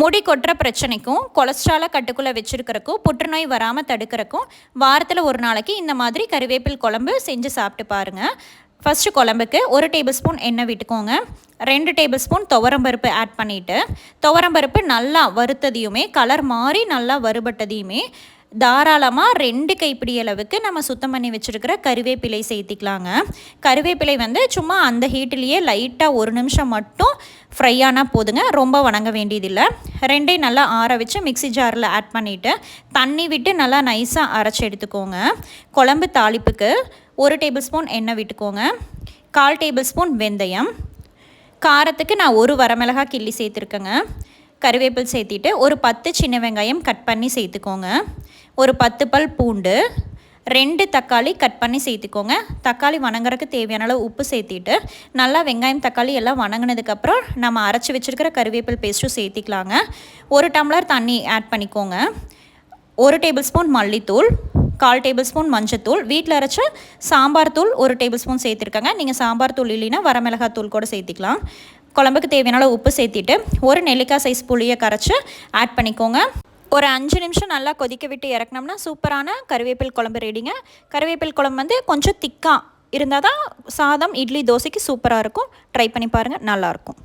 முடி கொட்டுற பிரச்சனைக்கும் கொலஸ்ட்ராலை கட்டுக்குள்ளே வச்சுருக்கிறக்கும் புற்றுநோய் வராமல் தடுக்கிறக்கும் வாரத்தில் ஒரு நாளைக்கு இந்த மாதிரி கறிவேப்பில் குழம்பு செஞ்சு சாப்பிட்டு பாருங்கள் ஃபஸ்ட்டு குழம்புக்கு ஒரு டேபிள் ஸ்பூன் எண்ணெய் விட்டுக்கோங்க. ரெண்டு டேபிள் ஸ்பூன் துவரம்பருப்பு ஆட் பண்ணிவிட்டு துவரம்பருப்பு நல்லா வறுத்ததையுமே கலர் மாறி நல்லா வறுபட்டதையுமே தாராளமாக ரெண்டு கைப்பிடி அளவுக்கு நம்ம சுத்தம் பண்ணி வச்சுருக்கிற கருவேப்பிலை சேர்த்திக்கலாங்க. கருவேப்பிலை வந்து சும்மா அந்த ஹீட்டிலேயே லைட்டாக ஒரு நிமிஷம் மட்டும் ஃப்ரை ஆனால் போதுங்க. ரொம்ப வணங்க வேண்டியதில்லை. ரெண்டையும் நல்லா ஆற வச்சு மிக்சி ஜாரில் ஆட் பண்ணிவிட்டு தண்ணி விட்டு நல்லா நைஸாக அரைச்சி எடுத்துக்கோங்க. குழம்பு தாளிப்புக்கு ஒரு டேபிள் ஸ்பூன் எண்ணெய் விட்டுக்கோங்க. கால் டேபிள் ஸ்பூன் வெந்தயம். காரத்துக்கு நான் ஒரு வரமிளகா கிள்ளி சேர்த்துருக்கேங்க. கருவேப்பில் சேர்த்திட்டு ஒரு பத்து சின்ன வெங்காயம் கட் பண்ணி சேர்த்துக்கோங்க. ஒரு பத்து பல் பூண்டு ரெண்டு தக்காளி கட் பண்ணி சேர்த்துக்கோங்க. தக்காளி வணங்குறதுக்கு தேவையான அளவு உப்பு சேர்த்திட்டு நல்லா வெங்காயம் தக்காளி எல்லாம் வணங்கினதுக்கப்புறம் நம்ம அரைச்சி வச்சுருக்கிற கருவேப்பில் பேஸ்ட்டும் சேர்த்திக்கலாங்க. ஒரு டம்ளர் தண்ணி ஆட் பண்ணிக்கோங்க. ஒரு டேபிள் ஸ்பூன் மல்லித்தூள் கால் டேபிள் ஸ்பூன் மஞ்சத்தூள் வீட்டில் அரைச்ச சாம்பார் தூள் ஒரு டேபிள் ஸ்பூன் சேர்த்துருக்காங்க. நீங்கள் சாம்பார் தூள் இல்லைன்னா வரமிளகாய் தூள் கூட சேர்த்திக்கலாம். குழம்புக்கு தேவையான உப்பு சேர்த்திட்டு ஒரு நெல்லிக்காய் சைஸ் புளியை கரைச்சி ஆட் பண்ணிக்கோங்க. ஒரு அஞ்சு நிமிஷம் நல்லா கொதிக்க விட்டு இறக்குனோம்னா சூப்பரான கருவேப்பில் குழம்பு ரெடிங்க கருவேப்பில் குழம்பு வந்து கொஞ்சம் திக்காக இருந்தால் தான் சாதம் இட்லி தோசைக்கு சூப்பராக இருக்கும். ட்ரை பண்ணி பாருங்கள் நல்லாயிருக்கும்